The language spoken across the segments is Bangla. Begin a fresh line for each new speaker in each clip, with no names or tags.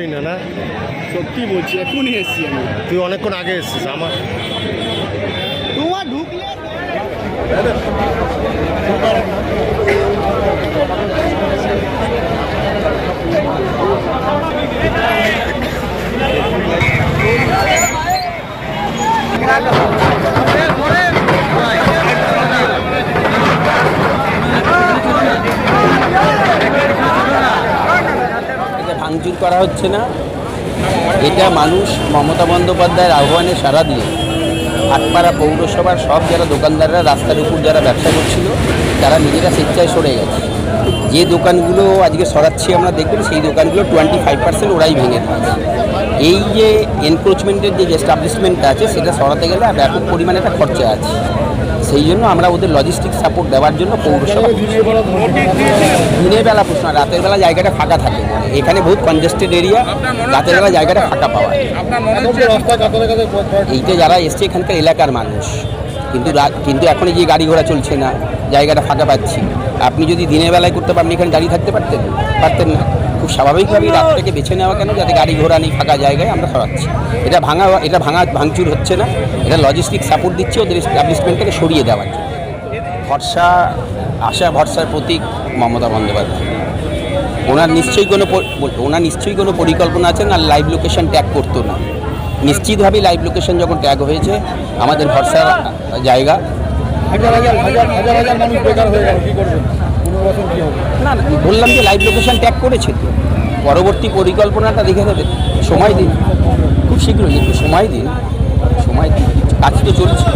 জানি না না? সত্যি বলছি। এখনই এসছি আমি।
তুই অনেকক্ষণ আগে এসছিস আমার
ভাঙচুর করা হচ্ছে না। এটা মানুষ মমতা বন্দ্যোপাধ্যায়ের আহ্বানে সারা দিয়ে হাটপাড়া পৌরসভার সব যারা দোকানদাররা রাস্তার উপর যারা ব্যবসা করছিল, তারা নিজেরা স্বেচ্ছায় সরে গেছে। যে দোকানগুলো আজকে সরাচ্ছি আমরা দেখবেন সেই দোকানগুলো টোয়েন্টি ফাইভ পার্সেন্ট ওরাই ভেঙে দিয়েছে। এই যে এনক্রোচমেন্টের যে এস্টাবলিশমেন্টটা আছে, সেটা সরাতে গেলে ব্যাপক পরিমাণে একটা খরচা আছে। সেই জন্য আমরা ওদের লজিস্টিক সাপোর্ট দেওয়ার জন্য পৌরসভা দিনের বেলা প্রশ্ন না, রাতের বেলা জায়গাটা ফাঁকা থাকে। এখানে বহুত কনজেস্টেড এরিয়া রাতের বেলা জায়গাটা ফাঁকা পাওয়া যায়। এইটা যারা এসছে এখানকার এলাকার মানুষ। কিন্তু কিন্তু এখন এই যে গাড়ি ঘোড়া চলছে না জায়গাটা ফাঁকা পাচ্ছি। আপনি যদি দিনের বেলায় করতে পারেন এখানে দাঁড়িয়ে থাকতে পারতেন? পারতেন না। খুব স্বাভাবিকভাবেই রাতটাকে বেছে নেওয়া কেন? যাতে গাড়ি ঘোড়া নেই, ফাঁকা জায়গায় আমরা সরাচ্ছি। এটা ভাঙা এটা ভাঙা, ভাঙচুর হচ্ছে না। এটা লজিস্টিক সাপোর্ট দিচ্ছে ওদের এস্টাবলিশমেন্টটাকে সরিয়ে দেওয়ার জন্য। ভরসা, আশা, ভরসার প্রতীক মমতা বন্দ্যোপাধ্যায়। ওনার নিশ্চয়ই কোনো ওনার নিশ্চয়ই কোনো পরিকল্পনা আছে না লাইভ লোকেশন ট্যাগ করতো না। নিশ্চিতভাবেই লাইভ লোকেশন যখন ট্যাগ হয়েছে, আমাদের ভরসার জায়গা।
হাজার হাজার হাজার হাজার মানুষ বেকার হয়ে গেল, কি করবেন?
না না, বললাম যে লাইভ লোকেশন ট্যাগ করেছে তো। পরবর্তী পরিকল্পনাটা দেখে দেবে। সময় দিন। খুব শীঘ্রই, একটু সময় দিন। সময় দিন। কাজ তো চলছে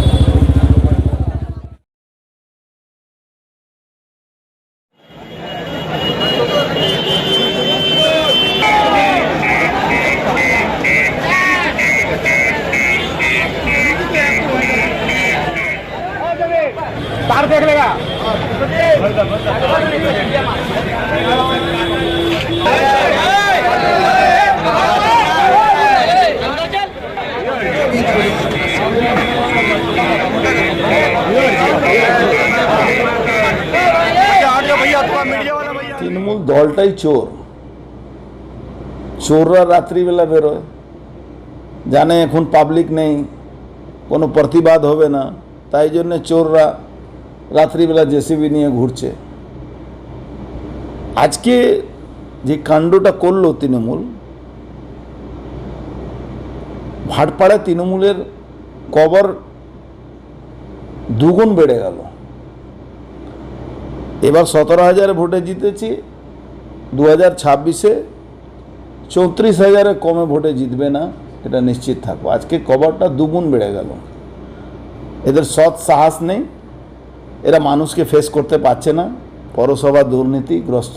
তার দেখ লেগা
তৃণমূল দলটাই চোর। চোররা রাত্রিবেলা বেরোয়। জানে এখন পাবলিক নেই, কোনো প্রতিবাদ হবে না, তাই জন্য চোররা রাত্রিবেলা জেসিবি নিয়ে ঘুরছে। আজকে যে কাণ্ডটা করল তৃণমূল, ভাটপাড়ায় তৃণমূলের কবর দুগুণ বেড়ে গেল। এবার সতেরো হাজার ভোটে জিতেছি দু হাজার ছাব্বিশে চৌত্রিশ হাজারে কমে ভোটে জিতবে না, এটা নিশ্চিত থাকব। আজকে কভারটা দুগুণ বেড়ে গেল। এদের সৎ সাহস নেই, এরা মানুষকে ফেস করতে পারছে না, পৌরসভা দুর্নীতিগ্রস্ত।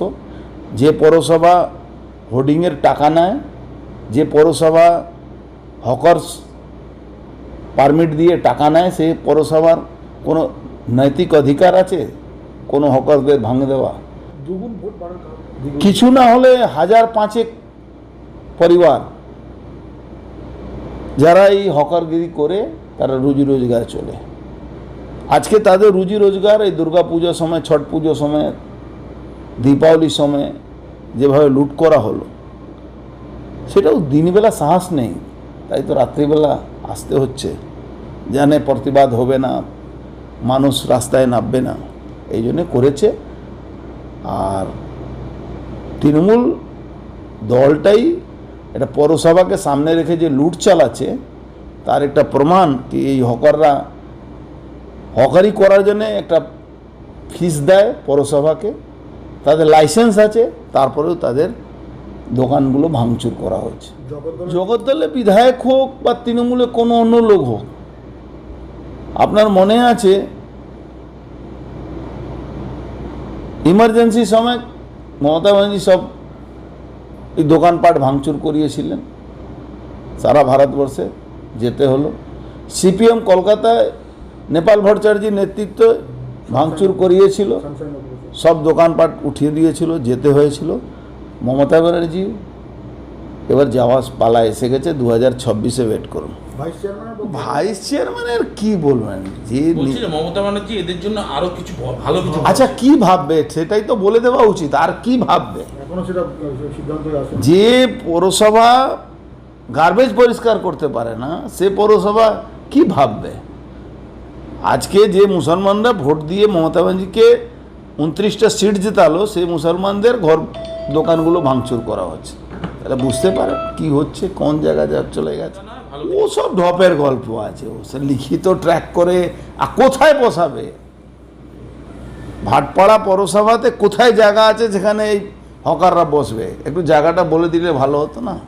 যে পৌরসভা হোর্ডিংয়ের টাকা নেয়, যে পৌরসভা হকার্স পারমিট দিয়ে টাকা নেয় সেই পৌরসভার কোনো নৈতিক অধিকার আছে? কোনো হকারদের ভাঙে দেওয়া? কিছু না হলে হাজার পাঁচেক পরিবার যারা এই হকারগিরি করে তারা রুজি রোজগার চলে। আজকে তাদের রুজি রোজগার এই দুর্গা পুজোর সময়, ছট পুজোর সময়, দীপাবলির সময় যেভাবে লুট করা হলো, সেটাও দিনবেলা সাহস নেই। তাই তো রাত্রিবেলা আসতে হচ্ছে। জানে প্রতিবাদ হবে না, মানুষ রাস্তায় নামবে না, এই জন্যে করেছে আর তৃণমূল দলটাই এটা পৌরসভাকে সামনে রেখে যে লুট চালাচ্ছে তার একটা প্রমাণ কি এই হকাররা হকারি করার জন্য একটা ফিস দেয় পৌরসভাকে তাদের লাইসেন্স আছে তারপরেও তাদের দোকানগুলো ভাঙচুর করা হচ্ছে জগদ্দলে বিধায়ক হোক বা তৃণমূলে কোনো অন্য লোক হোক আপনার মনে আছে ইমার্জেন্সি সময় মমতা ব্যানার্জি সব এই দোকানপাট ভাঙচুর করিয়েছিলেন। সারা ভারতবর্ষে যেতে হলো। সিপিএম কলকাতায় নেপাল ভট্টাচার্যির নেতৃত্ব ভাঙচুর করিয়েছিল। সব দোকানপাট উঠিয়ে দিয়েছিল, যেতে হয়েছিল। মমতা ব্যানার্জি এবার যাওয়া পালা এসে গেছে। দু হাজার ছাব্বিশে ওয়েট করুন। ভাইস চেয়ারম্যানের কি বলবেন? যে
মমতা ব্যানার্জি এদের জন্য আরও কিছু ভালো কিছু
আচ্ছা কি ভাববে? সেটাই তো বলে দেওয়া উচিত। আর কি ভাববে? যে পৌরসভা গার্বেজ পরিষ্কার করতে পারে না সে পৌরসভা কি ভাববে? আজকে যে মুসলমানরা ভোট দিয়ে মমতা ব্যানার্জিকে উনত্রিশটা সিট জেতালো সেই মুসলমানদের ঘর দোকানগুলো ভাঙচুর করা হচ্ছে। তাহলে বুঝতে পারে কি হচ্ছে কোন জায়গায় যা চলে গেছে। ও সব ঢপের গল্প আছে ও সে লিখিত ট্র্যাক করে আর কোথায় বসাবে? ভাটপাড়া পৌরসভাতে কোথায় জায়গা আছে যেখানে এই হকাররা বসবে? একটু জায়গাটা বলে দিলে ভালো হতো না?